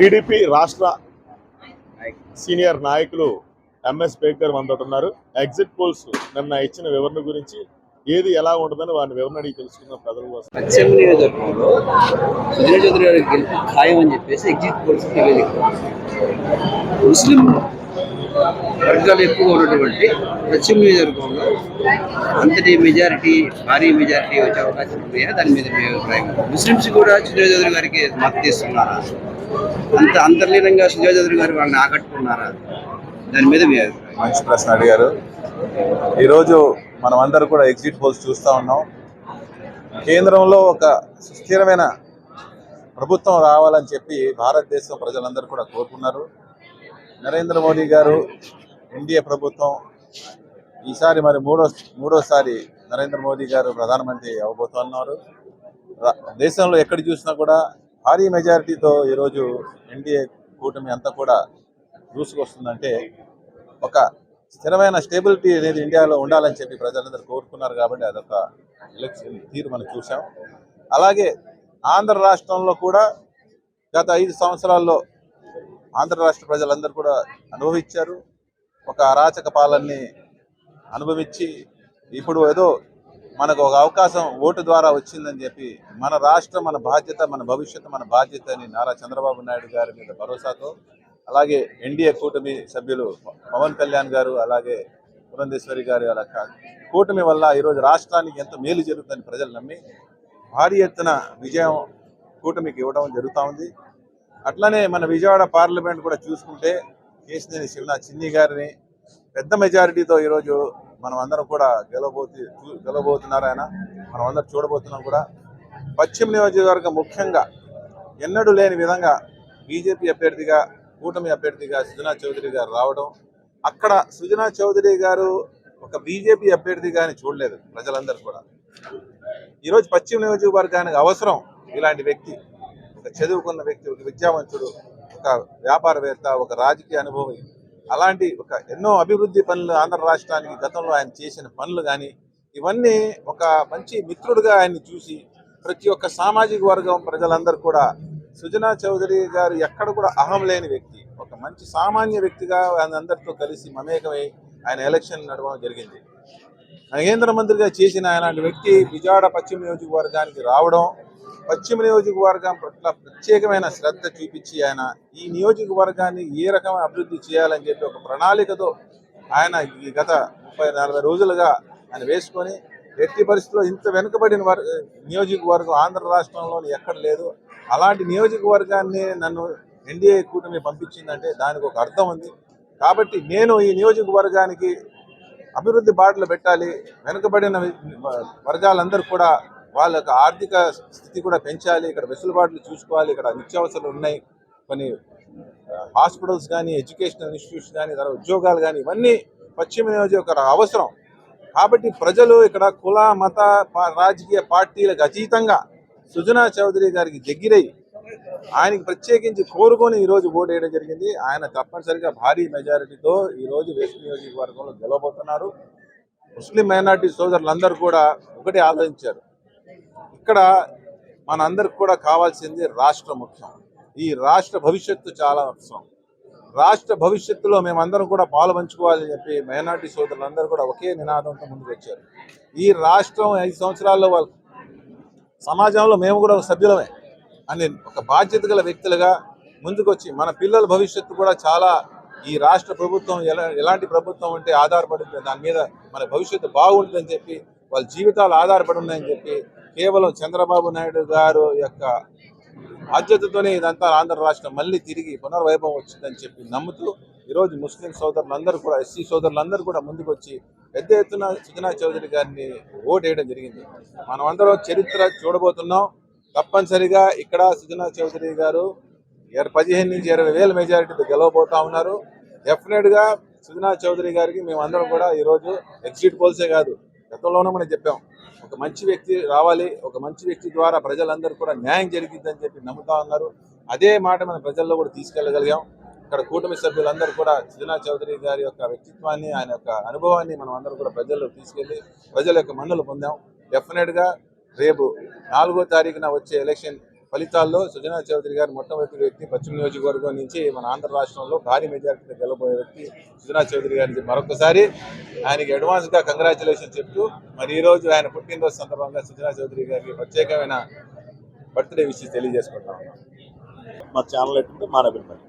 TDP రాష్ట్ర senior నాయకులు MS baker మనతో ఉన్నారు. ఎగ్జిట్ పోల్స్ నిన్న ఇచ్చిన వివరణ గురించి ఏది ఎలా ఉంటుందని వారిని వివరణ అడిగి తెలుసుకున్న ప్రజల కోసం. పశ్చిమ నియోజకవర్గంలో సుజనా చౌదరి గారికి గెలుపు ఖాయం అని చెప్పేసి ఎగ్జిట్ పోల్స్ నివేదిక. ముస్లిం వర్గాలు ఎక్కువగా ఉన్నటువంటి పశ్చిమ నియోజకవర్గంలో అంతటి మెజారిటీ భారీ మెజారిటీ వచ్చే అవకాశం ఉన్నాయా దాని మీద మీ అభిప్రాయం. ముస్లిమ్స్ కూడా సుజనా చౌదరి గారికి మద్దతు ఇస్తున్నారా? అంత అంతర్లీనంగా సుజనా చౌదరి గారు వాళ్ళని ఆకట్టుకున్నారా? దాని మీద మీ అభిప్రాయం. మంచి ప్రశ్న అడిగారు ఈరోజు మనం అందరూ కూడా ఎగ్జిట్ పోల్స్ చూస్తూ ఉన్నాం. కేంద్రంలో ఒక సుస్థిరమైన ప్రభుత్వం రావాలని చెప్పి భారతదేశం ప్రజలందరూ కూడా కోరుకున్నారు. నరేంద్ర మోడీ గారు ఎన్డీఏ ప్రభుత్వం ఈసారి మరి మూడో మూడోసారి నరేంద్ర మోదీ గారు ప్రధానమంత్రి అవ్వబోతున్నారు దేశంలో ఎక్కడ చూసినా కూడా భారీ మెజారిటీతో ఈరోజు ఎన్డీఏ కూటమి అంతా కూడా దూసుకొస్తుందంటే ఒక స్థిరమైన స్టేబిలిటీ అనేది ఇండియాలో ఉండాలని చెప్పి ప్రజలందరూ కోరుకున్నారు కాబట్టి అదొక ఎలక్షన్ తీరు మనం చూసాం అలాగే ఆంధ్ర రాష్ట్రంలో కూడా గత ఐదు సంవత్సరాల్లో ఆంధ్ర రాష్ట్ర ప్రజలందరూ కూడా అనుభవించారు. ఒక అరాచక పాలనని అనుభవించి ఇప్పుడు ఏదో మనకు ఒక అవకాశం ఓటు ద్వారా వచ్చిందని చెప్పి మన రాష్ట్రం మన బాధ్యత మన భవిష్యత్తు మన బాధ్యత అని నారా చంద్రబాబు నాయుడు గారి మీద భరోసాతో అలాగే ఎన్డీఏ కూటమి సభ్యులు పవన్ కళ్యాణ్ గారు అలాగే పురంధేశ్వరి గారు అలా కూటమి వల్ల ఈరోజు రాష్ట్రానికి ఎంత మేలు జరుగుతుందని ప్రజలు నమ్మి భారీ ఎత్తున విజయం కూటమికి ఇవ్వడం జరుగుతూ ఉంది. అట్లనే మన విజయవాడ పార్లమెంట్ కూడా చూసుకుంటే కేసినేని శివనాథ్ చిన్ని గారిని పెద్ద మెజారిటీతో ఈరోజు మనం అందరం కూడా గెలవబోతు చూ- గెలవబోతున్నారు ఆయన. మనం అందరం చూడబోతున్నాం కూడా. పశ్చిమ నియోజకవర్గం ముఖ్యంగా ఎన్నడూ లేని విధంగా బీజేపీ అభ్యర్థిగా కూటమి అభ్యర్థిగా సుజనా చౌదరి గారు రావడం అక్కడ సుజనా చౌదరి గారు ఒక బీజేపీ అభ్యర్థిగా అని చూడలేదు ప్రజలందరూ కూడా. ఈరోజు పశ్చిమ నియోజకవర్గానికి అవసరం ఇలాంటి వ్యక్తి ఒక చదువుకున్న వ్యక్తి ఒక విద్యావంతుడు ఒక వ్యాపారవేత్త ఒక రాజకీయ అనుభవి అలాంటి ఒక ఎన్నో అభివృద్ధి పనులు ఆంధ్ర రాష్ట్రానికి గతంలో ఆయన చేసిన పనులు కానీ ఇవన్నీ ఒక మంచి మిత్రుడుగా ఆయన్ని చూసి ప్రతి ఒక్క సామాజిక వర్గం ప్రజలందరూ కూడా సుజనా చౌదరి గారు ఎక్కడ కూడా అహం లేని వ్యక్తి. ఒక మంచి సామాన్య వ్యక్తిగా ఆయన అందరితో కలిసి మమేకమై ఆయన ఎలక్షన్ నడవడం జరిగింది. కేంద్ర మంత్రిగా చేసిన అలాంటి వ్యక్తి విజయవాడ పశ్చిమ నియోజకవర్గానికి రావడం పశ్చిమ నియోజకవర్గం పట్ల ప్రత్యేకమైన శ్రద్ధ చూపించి ఆయన ఈ నియోజకవర్గాన్ని ఏ రకమైన అభివృద్ధి చేయాలని చెప్పి ఒక ప్రణాళికతో ఆయన ఈ గత ముప్పై నలభై రోజులుగా ఆయన వేసుకొని ఎట్టి పరిస్థితుల్లో ఇంత వెనుకబడిన వర్ నియోజకవర్గం ఆంధ్ర రాష్ట్రంలోని ఎక్కడ లేదు. అలాంటి నియోజకవర్గాన్ని నన్ను ఎన్డీఏ కూటమి పంపించిందంటే దానికి ఒక అర్థం ఉంది. కాబట్టి నేను ఈ నియోజకవర్గానికి అభివృద్ధి బాటలు పెట్టాలి. వెనుకబడిన వర్గాలందరూ కూడా వాళ్ళ యొక్క ఆర్థిక స్థితి కూడా పెంచాలి. ఇక్కడ వెసులుబాట్లు చూసుకోవాలి. ఇక్కడ నిత్యావసరాలు ఉన్నాయి. కొన్ని హాస్పిటల్స్ కానీ ఎడ్యుకేషనల్ ఇన్స్టిట్యూట్స్ కానీ తర్వాత ఉద్యోగాలు కానీ ఇవన్నీ పశ్చిమ నియోజకవర్గ అవసరం. కాబట్టి ప్రజలు ఇక్కడ కుల మత రాజకీయ పార్టీలకు అతీతంగా సుజనా చౌదరి గారికి దగ్గరై ఆయనకి ప్రత్యేకించి కోరుకొని ఈరోజు ఓటు వేయడం జరిగింది. ఆయన తప్పనిసరిగా భారీ మెజారిటీతో ఈరోజు వెస్ట్ నియోజకవర్గంలో గెలవబోతున్నారు. ముస్లిం మైనార్టీ సోదరులందరూ కూడా ఒకటి ఆలోచించారు. ఇక్కడ మనందరికి కూడా కావాల్సింది రాష్ట్ర ముఖ్యం. ఈ రాష్ట్ర భవిష్యత్తు చాలా అవసరం రాష్ట్ర భవిష్యత్తులో మేమందరం కూడా పాలు పంచుకోవాలని చెప్పి మైనార్టీ సోదరులందరూ కూడా ఒకే నినాదంతో ముందుకు వచ్చారు ఈ రాష్ట్రం ఐదు సంవత్సరాల్లో వాళ్ళు సమాజంలో మేము కూడా ఒక సభ్యులమే అని ఒక బాధ్యత గల వ్యక్తులుగా ముందుకొచ్చి మన పిల్లల భవిష్యత్తు కూడా చాలా ఈ రాష్ట్ర ప్రభుత్వం ఎలా ఎలాంటి ప్రభుత్వం అంటే ఆధారపడి దాని మీద మన భవిష్యత్తు బాగుంటుందని చెప్పి వాళ్ళ జీవితాలు ఆధారపడి ఉన్నాయని చెప్పి కేవలం చంద్రబాబు నాయుడు గారు యొక్క బాధ్యతతోనే ఇదంతా ఆంధ్ర రాష్ట్రం మళ్ళీ తిరిగి పునర్వైభవం వచ్చిందని చెప్పి నమ్ముతూ ఈరోజు ముస్లిం సోదరులందరూ కూడా ఎస్సీ సోదరులందరూ కూడా ముందుకు వచ్చి పెద్ద ఎత్తున సుజనా చౌదరి గారిని ఓటేయడం వేయడం జరిగింది. మనమందరం చరిత్ర చూడబోతున్నాం. తప్పనిసరిగా ఇక్కడ సుజనా చౌదరి గారు పదిహేను నుంచి ఇరవై వేల మెజారిటీతో గెలవబోతా ఉన్నారు. డెఫినెట్గా సుజనా చౌదరి గారికి మేము అందరం కూడా ఈరోజు ఎగ్జిట్ పోల్సే కాదు. గతంలోనే మనం చెప్పాం ఒక మంచి వ్యక్తి రావాలి ఒక మంచి వ్యక్తి ద్వారా ప్రజలందరూ కూడా న్యాయం జరిగిద్దని చెప్పి నమ్ముతా ఉన్నారు. అదే మాట మన ప్రజల్లో కూడా తీసుకెళ్ళగలిగాం. ఇక్కడ కూటమి సభ్యులందరూ కూడా సుజనా చౌదరి గారి యొక్క వ్యక్తిత్వాన్ని ఆయన యొక్క అనుభవాన్ని మనం అందరూ కూడా ప్రజల్లో తీసుకెళ్ళి ప్రజల యొక్క మన్నులు పొందాం. డెఫినెట్గా రేపు నాలుగో తారీఖున వచ్చే ఎలక్షన్ ఫలితాల్లో సుజనా చౌదరి గారు మొట్టమొదటి వ్యక్తి పశ్చిమ నియోజకవర్గం నుంచి మన ఆంధ్ర రాష్ట్రంలో భారీ మెజారిటీతో గెలబోయే వ్యక్తి సుజనా చౌదరి గారికి మరొకసారి ఆయనకి అడ్వాన్స్గా కంగ్రాచులేషన్ చెప్తూ మరి ఈరోజు ఆయన పుట్టినరోజు సందర్భంగా సుజనా చౌదరి గారికి ప్రత్యేకమైన బర్త్డే విషయం తెలియజేసుకుంటా ఉన్నాం మా ఛానల్ ఏంటంటే మానబిల్లి